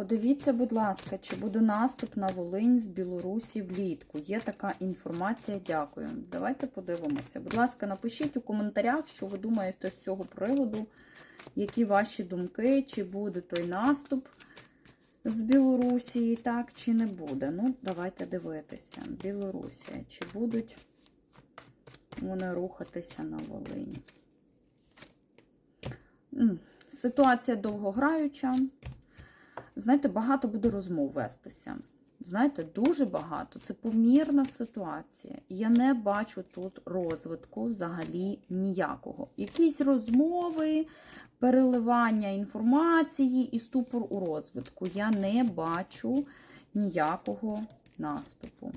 Подивіться, будь ласка, чи буде наступ на Волинь з Білорусі влітку. Є така інформація. Дякую. Давайте подивимося. Будь ласка, напишіть у коментарях, що ви думаєте з цього приводу, які ваші думки, чи буде той наступ з Білорусі, так, чи не буде. Ну, давайте дивитися. Білорусія, чи будуть вони рухатися на Волині. Ситуація довгограюча. Знаєте, багато буде розмов вестися. Знаєте, дуже багато. Це помірна ситуація. Я не бачу тут розвитку взагалі ніякого. Якісь розмови, переливання інформації і ступор у розвитку. Я не бачу ніякого наступу.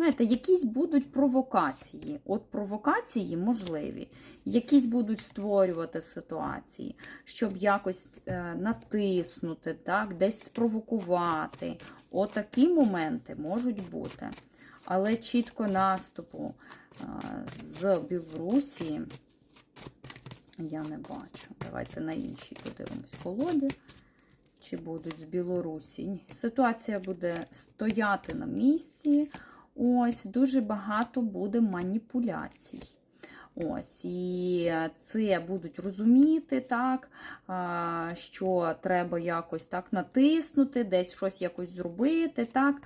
Знаєте, якісь будуть провокації. От провокації можливі. Якісь будуть створювати ситуації, щоб якось е, натиснути, так, десь спровокувати. Отакі моменти можуть бути. Але чітко наступу е, з Білорусі я не бачу. Давайте на іншій подивимось колоді. Чи будуть з Білорусі? Ситуація буде стояти на місці. Ось, дуже багато буде маніпуляцій. Ось, і це будуть розуміти, так, що треба якось так натиснути, десь щось якось зробити, так,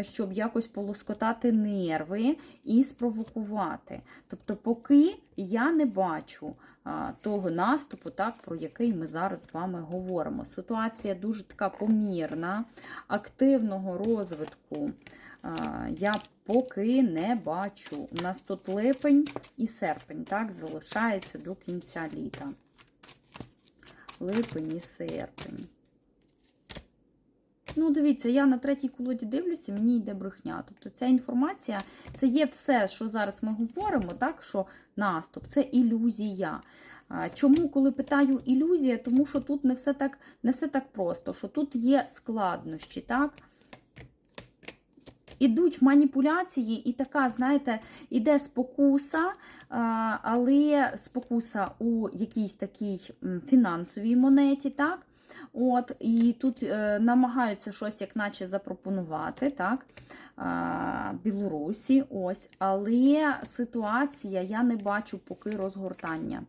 щоб якось полоскотати нерви і спровокувати. Тобто, поки я не бачу того наступу, так, про який ми зараз з вами говоримо. Ситуація дуже така помірна, активного розвитку. Я поки не бачу. У нас тут липень і серпень, так, залишається до кінця літа. Липень і серпень. Ну, дивіться, я на третій колоді дивлюся, мені йде брехня. Тобто ця інформація, це є все, що зараз ми говоримо, так, що наступ, це ілюзія. Чому, коли питаю ілюзія? Тому що тут не все так, не все так просто, що тут є складнощі, так? Ідуть маніпуляції, і така, знаєте, іде спокуса, але спокуса у якійсь такій фінансовій монеті, так? От, І тут е, намагаються щось, як наче, запропонувати, так? А, Білорусі, ось, але ситуація, я не бачу поки розгортання.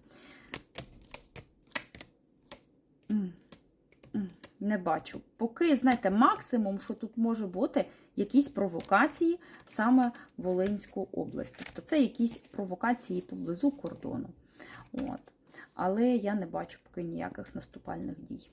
Не бачу. Поки, знаєте, максимум, що тут може бути, якісь провокації саме Волинську область. Тобто це якісь провокації поблизу кордону. От. Але я не бачу поки ніяких наступальних дій.